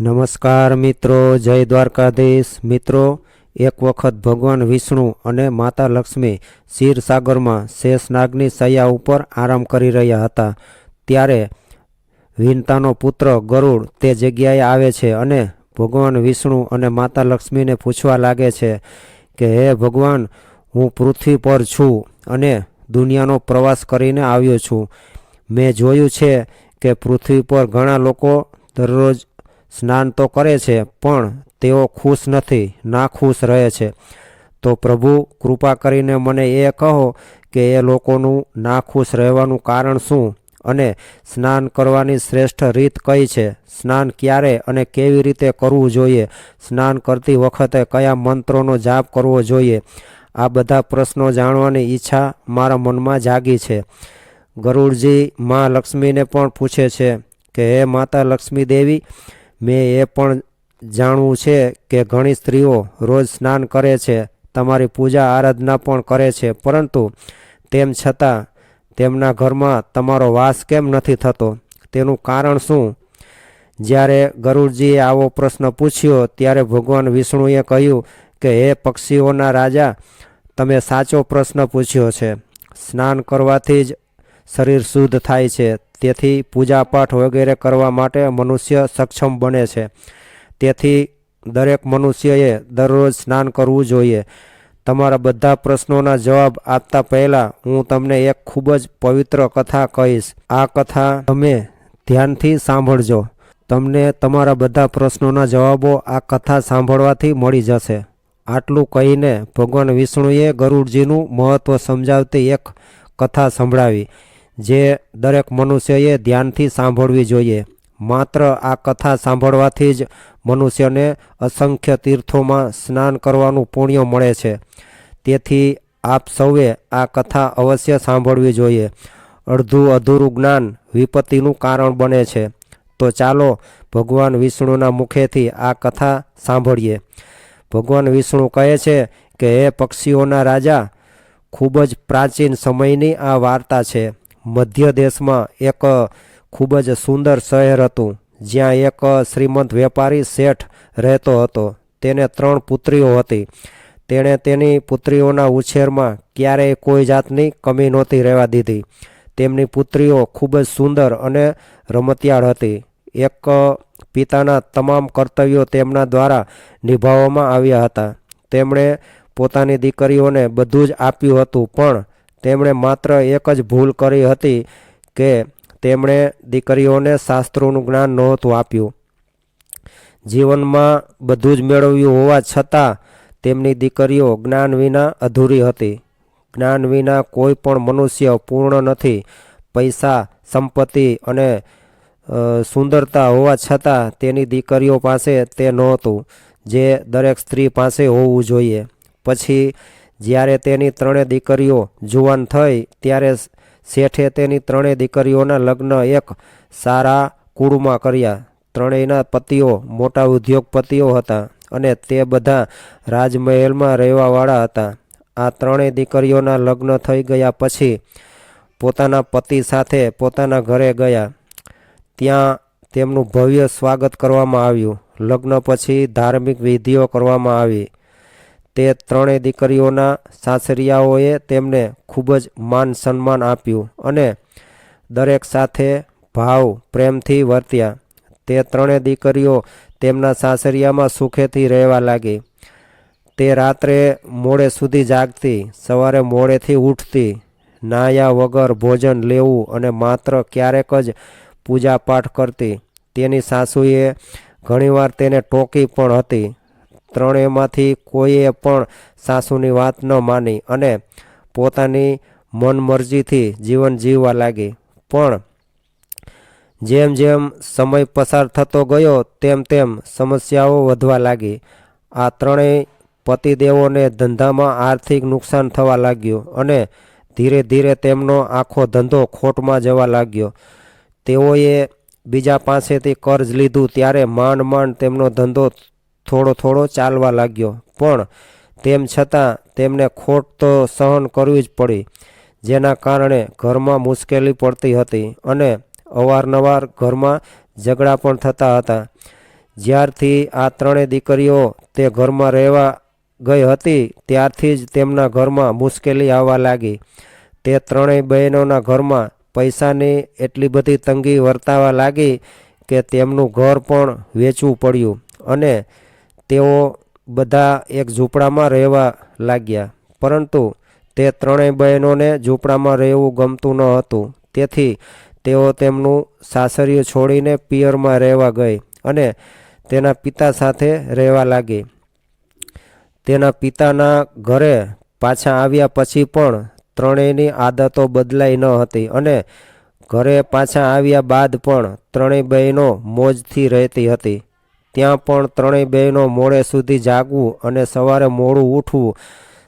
નમસ્કાર મિત્રો, જય દ્વારકાધીશ. મિત્રો, એક વખત ભગવાન વિષ્ણુ અને માતા લક્ષ્મી ક્ષીરસાગરમાં શેષનાગની સૈયા ઉપર આરામ કરી રહ્યા હતા. ત્યારે વિનતાનો પુત્ર ગરુડ તે જગ્યાએ આવે છે અને ભગવાન વિષ્ણુ અને માતા લક્ષ્મીને પૂછવા લાગે છે કે, હે ભગવાન, હું પૃથ્વી પર છું અને દુનિયાનો પ્રવાસ કરીને આવ્યો છું. મેં જોયું છે કે પૃથ્વી પર ઘણા લોકો દરરોજ સ્નાન તો કરે છે, પણ તેઓ ખુશ નથી, ના ખુશ રહે છે. તો પ્રભુ, કૃપા કરીને મને એ કહો કે એ લોકોનું ના ખુશ રહેવાનું કારણ શું અને સ્નાન કરવાની શ્રેષ્ઠ રીત કઈ છે? સ્નાન ક્યારે અને કેવી રીતે કરવું જોઈએ? સ્નાન કરતી વખતે કયા મંત્રોનો જાપ કરવો જોઈએ? આ બધા પ્રશ્નો જાણવાની ઈચ્છા મારા મનમાં જાગી છે. ગરુડજી મા લક્ષ્મીને પણ પૂછે છે કે, હે માતા લક્ષ્મી દેવી મેં એ પણ જાણવું છે કે ઘણી સ્ત્રીઓ રોજ સ્નાન કરે છે, તમારી પૂજા આરાધના પણ કરે છે, પરંતુ તેમ છતાં તેમના ઘરમાં તમારો વાસ કેમ નથી થતો? તેનું કારણ શું? જ્યારે ગરુડજીએ આવો પ્રશ્ન પૂછ્યો, ત્યારે ભગવાન વિષ્ણુએ કહ્યું કે, હે પક્ષીઓના રાજા, તમે સાચો પ્રશ્ન પૂછ્યો છે. સ્નાન કરવાથી જ શરીર શુદ્ધ થાય છે. તેથી પૂજાપાઠ વગેરે કરવા માટે મનુષ્ય સક્ષમ બને છે. તેથી દરેક મનુષ્યએ દરરોજ સ્નાન કરવું જોઈએ. તમારા બધા પ્રશ્નોના જવાબ આપતા પહેલાં હું તમને એક ખૂબ જ પવિત્ર કથા કહીશ. આ કથા તમે ધ્યાનથી સાંભળજો. તમને તમારા બધા પ્રશ્નોના જવાબો આ કથા સાંભળવાથી મળી જશે. આટલું કહીને ભગવાન વિષ્ણુએ ગરુડજીનું મહત્ત્વ સમજાવતી એક કથા સંભળાવી. જે દરેક મનુષ્યએ ધ્યાનથી સાંભળવી જોઈએ. માત્ર આ કથા સાંભળવાથી જ મનુષ્યને અસંખ્ય તીર્થોમાં સ્નાન કરવાનું પુણ્ય મળે છે. તેથી આપ સૌએ આ કથા અવશ્ય સાંભળવી જોઈએ. અડધું અધૂરું જ્ઞાન વિપત્તિનું કારણ બને છે. તો ચાલો ભગવાન વિષ્ણુના મુખેથી આ કથા સાંભળીએ. ભગવાન વિષ્ણુ કહે છે કે એ પક્ષીઓના રાજા, ખૂબ જ પ્રાચીન સમયની આ વાર્તા છે. મધ્ય દેશમાં એક ખૂબ જ સુંદર શહેર હતું, જ્યાં એક શ્રીમંત વેપારી શેઠ રહેતો હતો. તેને ત્રણ પુત્રીઓ હતી. તેણે તેની પુત્રીઓના ઉછેરમાં ક્યારેય કોઈ જાતની કમી નહોતી રહેવા દીધી. તેમની પુત્રીઓ ખૂબ જ સુંદર અને રમતિયાળ હતી. એક પિતાના તમામ કર્તવ્યો તેમના દ્વારા નિભાવવામાં આવ્યા હતા. તેમણે પોતાની દીકરીઓને બધું જ આપ્યું હતું, પણ તેમણે માત્ર એક જ ભૂલ કરી હતી કે તેમણે દીકરીઓને શાસ્ત્રોનું જ્ઞાન નહોતું આપ્યું. જીવનમાં બધું જ મેળવ્યું હોવા છતાં તેમની દીકરીઓ જ્ઞાન વિના અધૂરી હતી. જ્ઞાન વિના કોઈ પણ મનુષ્ય પૂર્ણ નથી. પૈસા, સંપત્તિ અને સુંદરતા હોવા છતાં તેની દીકરીઓ પાસે તે નહોતું, જે દરેક સ્ત્રી પાસે હોવું જોઈએ. પછી જ્યારે તેની ત્રણેય દીકરીઓ જુવાન થઈ, ત્યારે શેઠે તેની ત્રણેય દીકરીઓના લગ્ન એક સારા કુળમાં કર્યા. ત્રણેયના પતિઓ મોટા ઉદ્યોગપતિઓ હતા અને તે બધા રાજમહેલમાં રહેવાવાળા હતા. આ ત્રણેય દીકરીઓના લગ્ન થઈ ગયા પછી પોતાના પતિ સાથે પોતાના ઘરે ગયા. ત્યાં તેમનું ભવ્ય સ્વાગત કરવામાં આવ્યું. લગ્ન પછી ધાર્મિક વિધિઓ કરવામાં આવી. તે ત્રણેય દીકરીઓના સાસરિયાઓએ તેમને ખૂબ જ માન સન્માન આપ્યું અને દરેક સાથે ભાવ પ્રેમથી વર્ત્યા. તે ત્રણેય દીકરીઓ તેમના સાસરિયામાં સુખેથી રહેવા લાગી. તે રાત્રે મોડે સુધી જાગતી, સવારે મોડેથી ઉઠતી, નાયા વગર ભોજન લેવું અને માત્ર ક્યારેક જ પૂજાપાઠ કરતી. તેની સાસુએ ઘણીવાર તેને ટોકી પણ હતી. ત્રણેયમાંથી કોઈએ પણ સાસુની વાત ન માની અને પોતાની મનમરજીથી જીવન જીવવા લાગી. પણ જેમ જેમ સમય પસાર થતો ગયો, તેમ તેમ સમસ્યાઓ વધવા લાગી. આ ત્રણેય પતિદેવોને ધંધામાં આર્થિક નુકસાન થવા લાગ્યું અને ધીરે ધીરે તેમનો આખો ધંધો ખોટમાં જવા લાગ્યો. તેઓએ બીજા પાસેથી કર્જ લીધું, ત્યારે માંડ માંડ તેમનો ધંધો થોડો થોડો ચાલવા લાગ્યો. પણ તેમ છતાં તેમને ખોટ તો સહન કરવી જ પડી, જેના કારણે ઘરમાં મુશ્કેલી પડતી હતી અને અવારનવાર ઘરમાં ઝઘડા પણ થતા હતા. જ્યારથી આ ત્રણેય દીકરીઓ તે ઘરમાં રહેવા ગઈ હતી, ત્યારથી જ તેમના ઘરમાં મુશ્કેલી આવવા લાગી. તે ત્રણેય બહેનોના ઘરમાં પૈસાની એટલી બધી તંગી વર્તાવા લાગી કે તેમનું ઘર પણ વેચવું પડ્યું અને તેઓ બધા એક ઝૂંપડામાં રહેવા લાગ્યા, પરંતુ તે ત્રણેય બહેનોને ઝૂંપડામાં રહેવું ગમતું ન હતું. તેથી તેઓ તેમનું સાસરિયું છોડીને પિયરમાં રહેવા ગઈ અને તેના પિતા સાથે રહેવા લાગી. તેના પિતાના ઘરે પાછા આવ્યા પછી પણ ત્રણેયની આદતો બદલાઈ ન હતી અને ઘરે પાછા આવ્યા બાદ પણ ત્રણેય બહેનો મોજથી રહેતી હતી. ત્યાં પણ ત્રણેય બહેનો મોડે સુધી જાગવું અને સવારે મોડું ઉઠવું,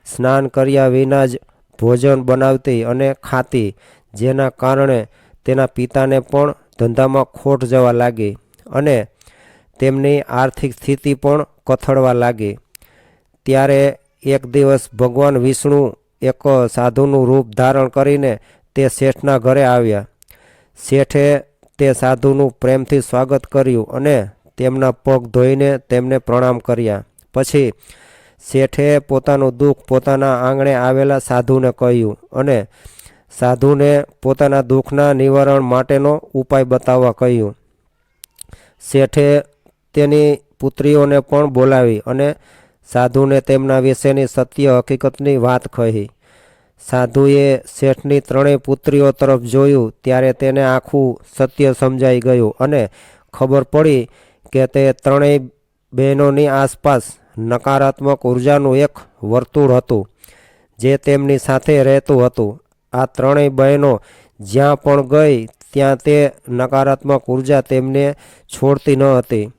સ્નાન કર્યા વિના જ ભોજન બનાવતી અને ખાતી, જેના કારણે તેના પિતાને પણ ધંધામાં ખોટ જવા લાગી અને તેમની આર્થિક સ્થિતિ પણ કથળવા લાગી. ત્યારે એક દિવસ ભગવાન વિષ્ણુ એક સાધુનું રૂપ ધારણ કરીને તે શેઠના ઘરે આવ્યા. શેઠે તે સાધુનું પ્રેમથી સ્વાગત કર્યું અને તેમના પગ ધોઈને તેમને પ્રણામ કર્યા. પછી શેઠે પોતાનું દુઃખ પોતાના આંગણે આવેલા સાધુને કહ્યું અને સાધુને પોતાના દુઃખના નિવારણ માટેનો ઉપાય બતાવવા કહ્યું. શેઠે તેની પુત્રીઓને પણ બોલાવી અને સાધુને તેમના વિશેની સત્ય હકીકતની વાત કહી. સાધુએ શેઠની ત્રણેય પુત્રીઓ તરફ જોયું, ત્યારે તેને આખું સત્ય સમજાઈ ગયું અને ખબર પડી કે તે ત્રણેય બહેનોની આસપાસ નકારાત્મક ઉર્જાનું એક વર્તુળ હતું, જે તેમની સાથે રહેતું હતું. આ ત્રણેય બહેનો જ્યાં પણ ગઈ, ત્યાં તે નકારાત્મક ઊર્જા તેમને છોડતી ન હતી.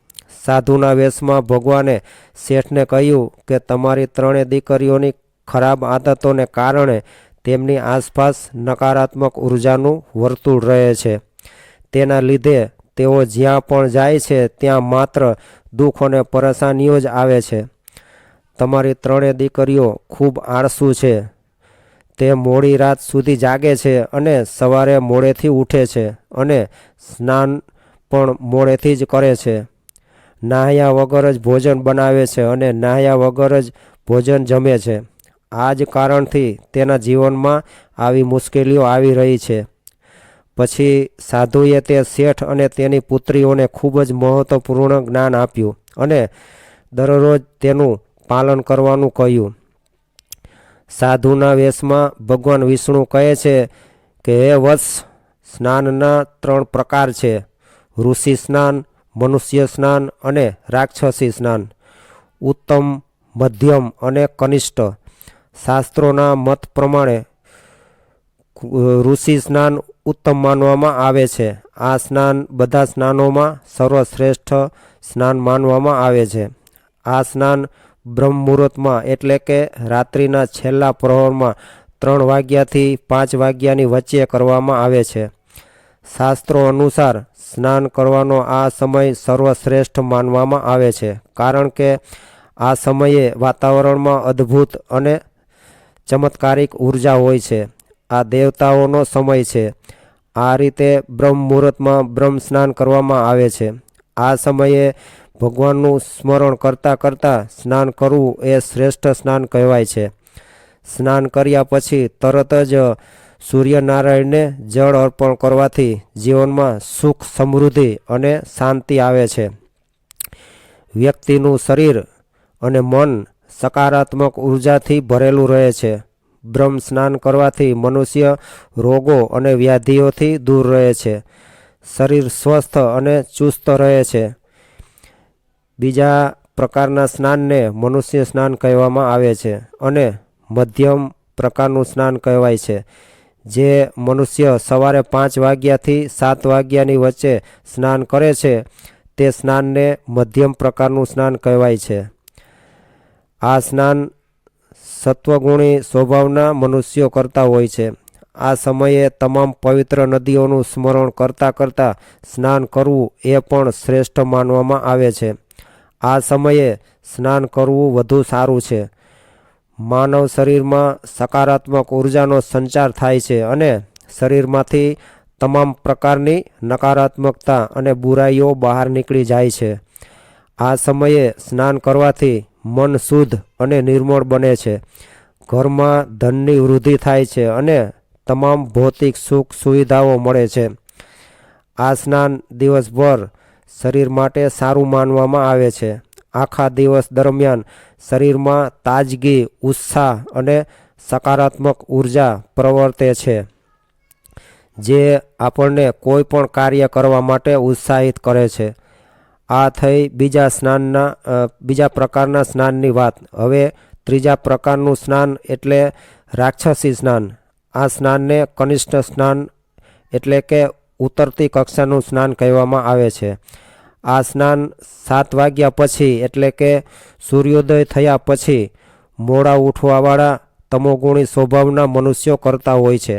સાધુના વેશમાં ભગવાને શેઠને કહ્યું કે, તમારી ત્રણેય દીકરીઓની ખરાબ આદતોને કારણે તેમની આસપાસ નકારાત્મક ઉર્જાનું વર્તુળ રહે છે. તેના લીધે તેઓ જ્યાં પણ જાય છે, ત્યાં માત્ર દુઃખ અને પરેશાનીઓ જ આવે છે. તમારી ત્રણેય દીકરીઓ ખૂબ આળસુ છે. તે મોડી રાત સુધી જાગે છે અને સવારે મોડેથી ઉઠે છે અને સ્નાન પણ મોડેથી જ કરે છે. નાહ્યા વગર જ ભોજન બનાવે છે અને નાહ્યા વગર જ ભોજન જમે છે. આ જ કારણથી તેના જીવનમાં આવી મુશ્કેલીઓ આવી રહી છે. પછી સાધુએ તે શેઠ અને તેની પુત્રીઓને ખૂબ જ મહત્વપૂર્ણ જ્ઞાન આપ્યું અને દરરોજ તેનું પાલન કરવાનું કહ્યું. સાધુના વેશમાં ભગવાન વિષ્ણુ કહે છે કે, હે વત્સ, સ્નાનના ત્રણ પ્રકાર છે. ઋષિ સ્નાન, મનુષ્ય સ્નાન અને રાક્ષસી સ્નાન. ઉત્તમ, મધ્યમ અને કનિષ્ઠ. શાસ્ત્રોના મત પ્રમાણે ઋષિ સ્નાન ઉત્તમ માનવામાં આવે છે. આ સ્નાન બધા સ્નાનોમાં સર્વશ્રેષ્ઠ સ્નાન માનવામાં આવે છે. આ સ્નાન બ્રહ્મ મુહૂર્તમાં એટલે કે રાત્રિના છેલ્લા પ્રહરમાં ત્રણ વાગ્યાથી પાંચ વાગ્યાની વચ્ચે કરવામાં આવે છે. શાસ્ત્રો અનુસાર સ્નાન કરવાનો આ સમય સર્વશ્રેષ્ઠ માનવામાં આવે છે, કારણ કે આ સમયે વાતાવરણમાં અદ્ભુત અને ચમત્કારિક ઊર્જા હોય છે. આ દેવતાઓનો સમય છે. આ રીતે બ્રહ્મ મુહૂર્તમાં બ્રહ્મ સ્નાન કરવામાં આવે છે. આ સમયે ભગવાનનું સ્મરણ કરતાં કરતાં સ્નાન કરવું એ શ્રેષ્ઠ સ્નાન કહેવાય છે. સ્નાન કર્યા પછી તરત જ સૂર્યનારાયણને જળ અર્પણ કરવાથી જીવનમાં સુખ, સમૃદ્ધિ અને શાંતિ આવે છે. વ્યક્તિનું શરીર અને મન સકારાત્મક ઉર્જાથી ભરેલું રહે છે. બ્રહ્મ સ્નાન કરવાથી મનુષ્ય રોગો અને વ્યાધિઓથી દૂર રહે છે. શરીર સ્વસ્થ અને ચુસ્ત રહે છે. બીજા પ્રકારના સ્નાનને મનુષ્ય સ્નાન કહેવામાં આવે છે અને મધ્યમ પ્રકારનું સ્નાન કહેવાય છે. જે મનુષ્ય સવારે પાંચ વાગ્યાથી સાત વાગ્યાની વચ્ચે સ્નાન કરે છે, તે સ્નાનને મધ્યમ પ્રકારનું સ્નાન કહેવાય છે. આ સ્નાન સત્વગુણી સ્વભાવના મનુષ્યો કરતા હોય છે. આ સમયે તમામ પવિત્ર નદીઓનું સ્મરણ કરતાં કરતાં સ્નાન કરવું એ પણ શ્રેષ્ઠ માનવામાં આવે છે. આ સમયે સ્નાન કરવું વધુ સારું છે. માનવ શરીરમાં સકારાત્મક ઉર્જાનો સંચાર થાય છે અને શરીરમાંથી તમામ પ્રકારની નકારાત્મકતા અને બુરાઈઓ બહાર નીકળી જાય છે. આ સમયે સ્નાન કરવાથી મન શુદ્ધ અને નિર્મળ બને છે. ઘરમાં ધનની વૃદ્ધિ થાય છે અને તમામ ભૌતિક સુખ સુવિધાઓ મળે છે. આ સ્નાન દિવસભર શરીર માટે સારું માનવામાં આવે છે. આખા દિવસ દરમિયાન શરીરમાં તાજગી, ઉત્સાહ અને સકારાત્મક ઊર્જા પ્રવર્તે છે, જે આપણને કોઈ પણ કાર્ય કરવા માટે ઉત્સાહિત કરે છે. આ થઈ બીજા સ્નાનના બીજા પ્રકારના સ્નાનની વાત. હવે ત્રીજા પ્રકારનું સ્નાન એટલે રાક્ષસી સ્નાન. આ સ્નાનને કનિષ્ઠ સ્નાન એટલે કે ઉતરતી કક્ષાનું સ્નાન કહેવામાં આવે છે. આ સ્નાન સાત વાગ્યા પછી એટલે કે સૂર્યોદય થયા પછી મોડા ઉઠવાવાળા તમોગુણી સ્વભાવના મનુષ્યો કરતા હોય છે.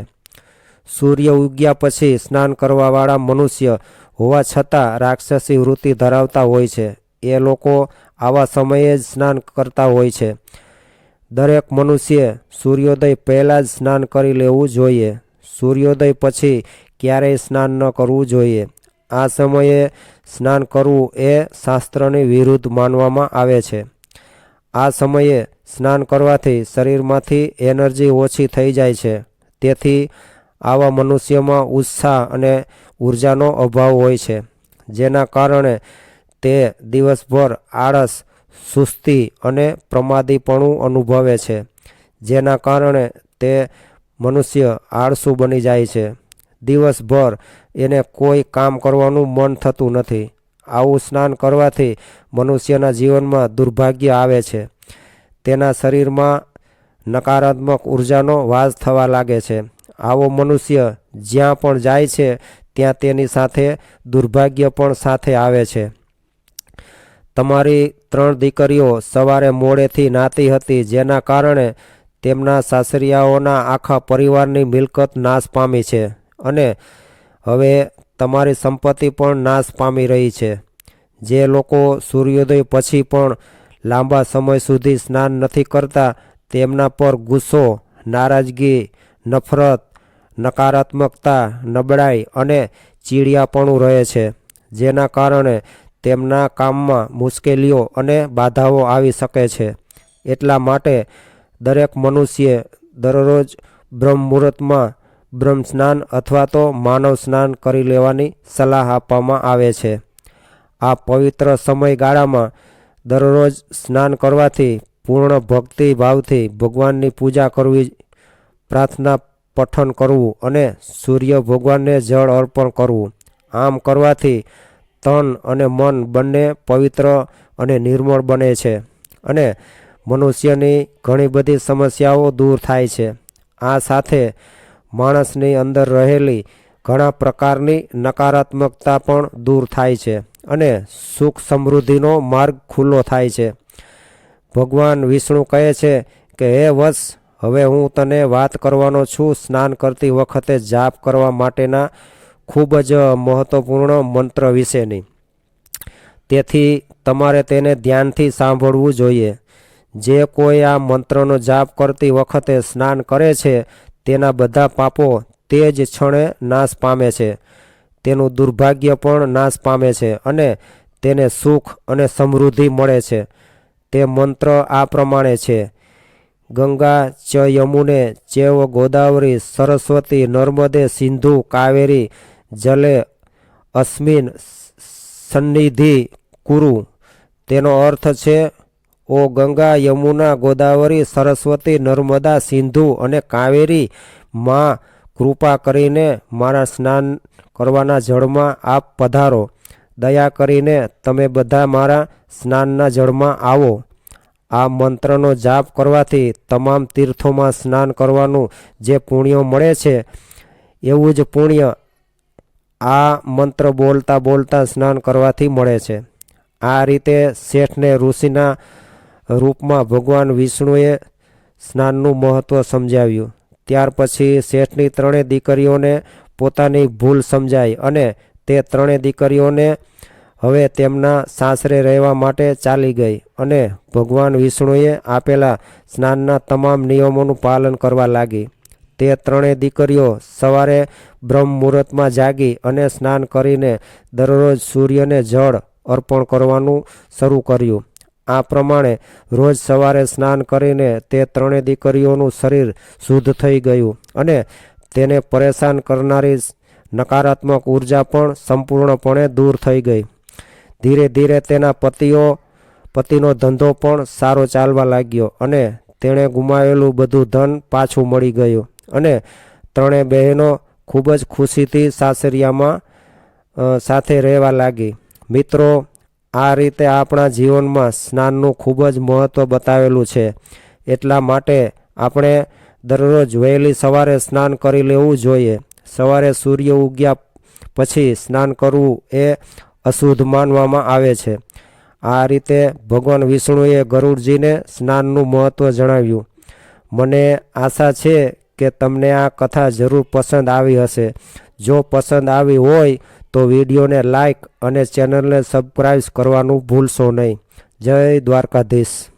સૂર્ય ઉગ્યા પછી સ્નાન કરવાવાળા મનુષ્ય હોવા છતાં રાક્ષસી વૃત્તિ ધરાવતા હોય છે. એ લોકો આવા સમયે જ સ્નાન કરતા હોય છે. દરેક મનુષ્ય સૂર્યોદય પહેલાં જ સ્નાન કરી લેવું જોઈએ. સૂર્યોદય પછી ક્યારેય સ્નાન ન કરવું જોઈએ. આ સમયે સ્નાન કરવું એ શાસ્ત્રની વિરુદ્ધ માનવામાં આવે છે. આ સમયે સ્નાન કરવાથી શરીરમાંથી એનર્જી ઓછી થઈ જાય છે. તેથી આવા મનુષ્યમાં ઉત્સાહ અને ઉર્જાનો અભાવ હોય છે, જેના કારણે તે દિવસભર આળસ, સુસ્તી અને પ્રમાદીપણું અનુભવે છે, જેના કારણે તે મનુષ્ય આળસુ બની જાય છે. દિવસભર એને કોઈ કામ કરવાનું મન થતું નથી. આવું સ્નાન કરવાથી મનુષ્યના જીવનમાં દુર્ભાગ્ય આવે છે. તેના શરીરમાં નકારાત્મક ઉર્જાનો વાસ થવા લાગે છે. આવો મનુષ્ય જ્યાં પણ જાય છે ત્યાં તેની સાથે દુર્ભાગ્ય પણ સાથે આવે છે. તમારી ત્રણ દીકરીઓ સવારે મોડેથી નાતી હતી, જેના કારણે તેમના સાસરિયાઓના આખા પરિવારની મિલકત નાશ પામી છે અને હવે તમારી સંપત્તિ પણ નાશ પામી રહી છે. જે લોકો સૂર્યોદય પછી પણ લાંબા સમય સુધી સ્નાન નથી કરતા, તેમના પર ગુસ્સો, નારાજગી, નફરત નકારાત્મકતા, નબળાઈ અને ચીડિયાપણું રહે છે, જેના કારણે તેમના કામમાં મુશ્કેલીઓ અને બાધાઓ આવી શકે છે. એટલા માટે દરેક મનુષ્ય દરરોજ બ્રહ્મ મુહૂર્તમાં બ્રહ્મ સ્નાન અથવા તો માનવ સ્નાન કરી લેવાની સલાહ આપવામાં આવે છે. આ પવિત્ર સમયગાળામાં દરરોજ સ્નાન કરવાથી પૂર્ણ ભક્તિ ભાવથી ભગવાનની પૂજા કરવી, પ્રાર્થના પઠન કરવું અને સૂર્ય ભગવાનને જળ અર્પણ કરવું. આમ કરવાથી તન અને મન બંને પવિત્ર અને નિર્મળ બને છે અને મનુષ્યની ઘણી બધી સમસ્યાઓ દૂર થાય છે. આ સાથે માણસની અંદર રહેલી ઘણા પ્રકારની નકારાત્મકતા પણ દૂર થાય છે અને સુખ સમૃદ્ધિનો માર્ગ ખુલ્લો થાય છે. ભગવાન વિષ્ણુ કહે છે કે, હે વત્સ હવે હું તને વાત કરવાનો છું સ્નાન કરતી વખતે જાપ કરવા માટેના ખૂબ જ મહત્વપૂર્ણ મંત્ર વિશેની. તેથી તમારે તેને ધ્યાનથી સાંભળવું જોઈએ. જે કોઈ આ મંત્રનો જાપ કરતી વખતે સ્નાન કરે છે, તેના બધા પાપો તે જ ક્ષણે નાશ પામે છે. તેનું દુર્ભાગ્ય પણ નાશ પામે છે અને તેને સુખ અને સમૃદ્ધિ મળે છે. તે મંત્ર આ પ્રમાણે છે. ગંગા, ચ યમુને, ચેવ ગોદાવરી, સરસ્વતી, નર્મદે, સિંધુ, કાવેરી, જલે, અસ્મિન, સન્નિધિ, કુરુ. તેનો અર્થ છે, ઓ ગંગા, યમુના, ગોદાવરી, સરસ્વતી, નર્મદા, સિંધુ અને કાવેરી, માં કૃપા કરીને મારા સ્નાન કરવાના જળમાં આપ પધારો. દયા કરીને તમે બધા મારા સ્નાનના જળમાં આવો. આ મંત્રનો જાપ કરવાથી તમામ તીર્થોમાં સ્નાન કરવાનું જે પુણ્ય મળે છે, એવું જ પુણ્ય આ મંત્ર બોલતા બોલતા સ્નાન કરવાથી મળે છે. આ રીતે શેઠને ઋષિના રૂપમાં ભગવાન વિષ્ણુએ સ્નાનનું મહત્ત્વ સમજાવ્યું. ત્યાર પછી શેઠની ત્રણેય દીકરીઓને પોતાની ભૂલ સમજાઈ અને તે ત્રણેય દીકરીઓને હવે તેમના સાસરે રહેવા માટે ચાલી ગઈ અને ભગવાન વિષ્ણુએ આપેલા સ્નાનના તમામ નિયમોનું પાલન કરવા લાગી. તે ત્રણેય દીકરીઓ સવારે બ્રહ્મ મુહૂર્તમાં જાગી અને સ્નાન કરીને દરરોજ સૂર્યને જળ અર્પણ કરવાનું શરૂ કર્યું. આ પ્રમાણે રોજ સવારે સ્નાન કરીને તે ત્રણેય દીકરીઓનું શરીર શુદ્ધ થઈ ગયું અને તેને પરેશાન કરનારી નકારાત્મક ઊર્જા પણ સંપૂર્ણપણે દૂર થઈ ગઈ. ધીરે ધીરે તેના પતિઓ, પતિનો ધંધો પણ સારો ચાલવા લાગ્યો અને તેણે ગુમાવેલું બધું ધન પાછું મળી ગયું. અને ત્રણેય બહેનો ખૂબ જ ખુશીથી સાસરિયામાં સાથે રહેવા લાગી. મિત્રો, આ રીતે આપણા જીવનમાં સ્નાનનું ખૂબ જ મહત્ત્વ બતાવેલું છે. એટલા માટે આપણે દરરોજ વહેલી સવારે સ્નાન કરી લેવું જોઈએ. સવારે સૂર્ય ઉગ્યા પછી સ્નાન કરવું એ અશુદ્ધ માનવામાં આવે છે. આ રીતે ભગવાન વિષ્ણુએ ગરુડજીને સ્નાનનું મહત્ત્વ જણાવ્યું. મને આશા છે કે તમને આ કથા જરૂર પસંદ આવી હશે. જો પસંદ આવી હોય તો વિડીયોને લાઈક અને ચેનલને સબસ્ક્રાઈબ કરવાનું ભૂલશો નહીં. જય દ્વારકાધીશ.